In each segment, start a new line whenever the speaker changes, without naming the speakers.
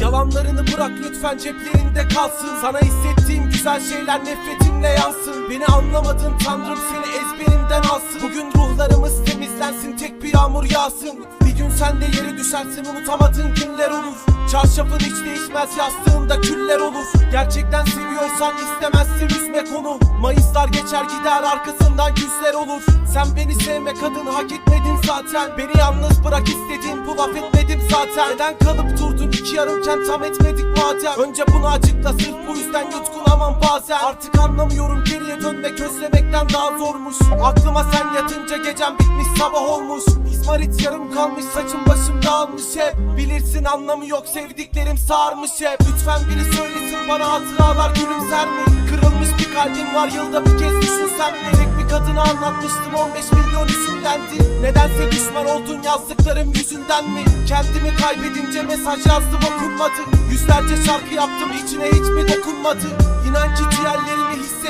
Yalanlarını bırak lütfen ceplerinde kalsın. Sana hissettiğim güzel şeyler nefretinle yansın. Beni anlamadın tanrım seni ezberimden alsın. Bugün ruhlarımız temizlensin tek bir yağmur yağsın. Bir gün sen de yere düşersin unutamadığın günler olur. Çarşafın hiç değişmez yastığında küller olur Gerçekten seviyorsan istemezsin üzme konu. Mayıslar geçer gider arkasından yüzler olur. Sen beni sevme kadın hak etmedin zaten. Beni yalnız bırak istedin bu laf etmedim zaten. Neden kalıp durdun iki yarımken tam etmedik madem? Önce bunu açıkla sırf bu yüzden yutkunamam bazen. Artık anlamıyorum geriye dönmek özlemekten daha zormuş. Aklıma sen yatınca gecem bitmiş sabah olmuş İzmarit yarım kalmış saçım başım dağılmış hep Bilirsin anlamı yok sevdiklerim sarmış hep Lütfen biri söylesin bana hatıralar gülümser mi? Kırılmış bir kalbim var yılda bir kez düşünsem mi? Tek bir kadına anlatmıştım 15 milyon isimlendi Nedense düşman oldun yazdıklarım yüzünden mi? Kendimi kaybedince mesaj yazdım okunmadı Yüzlerce şarkı yaptım içine hiç mi dokunmadı?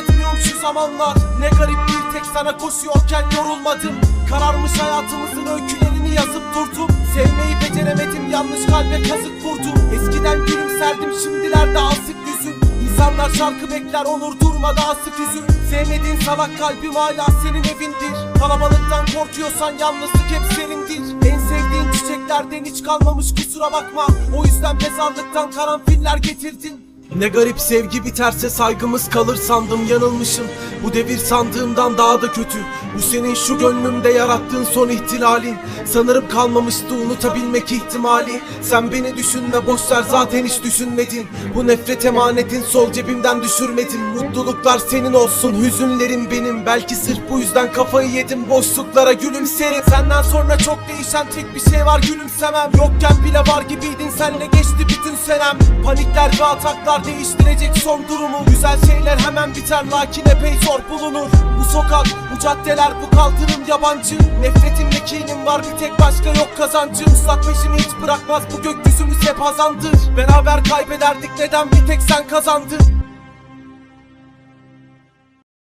Hissetmiyorum şu zamanlar. Ne garip bir tek sana koşuyorken yorulmadım. Kararmış hayatımızın öykülerini yazıp durdum. Sevmeyi beceremedim yanlış kalbe kazık vurdum. Eskiden gülümserdim şimdilerde asık yüzüm. İnsanlar şarkı bekler olur durmadı asık yüzüm. Sevmediğin salak kalbim hala senin evindir. Kalabalıktan korkuyorsan yalnızlık hep senindir. En sevdiğin çiçeklerden hiç kalmamış kusura bakma. O yüzden mezarlıktan karanfiller getirdin ne garip sevgi biterse saygımız kalır sandım yanılmışım. Bu devir sandığımdan daha da kötü. Bu senin şu gönlümde yarattığın son ihtilalin. Sanırım kalmamıştı unutabilmek ihtimali. Sen beni düşünme boşver zaten hiç düşünmedin. Bu nefret emanetin sol cebimden düşürmedin. Mutluluklar senin olsun hüzünlerim benim. Belki sırf bu yüzden kafayı yedim boşluklara gülümserim. Senden sonra çok değişen tek bir şey var gülümsemem. Yokken bile var gibiydin senle geçti bütün senem. Panikler ve ataklar değiştirecek son durumu. Güzel şeyler hemen biter lakin epey zor bulunur. Bu sokak, bu caddeler, bu kaldırım yabancı. Nefretimle kinim var bir tek başka yok kazancı. Islak peşimi hiç bırakmaz bu gökyüzümüz hep hazandır Beraber kaybederdik neden bir tek sen kazandın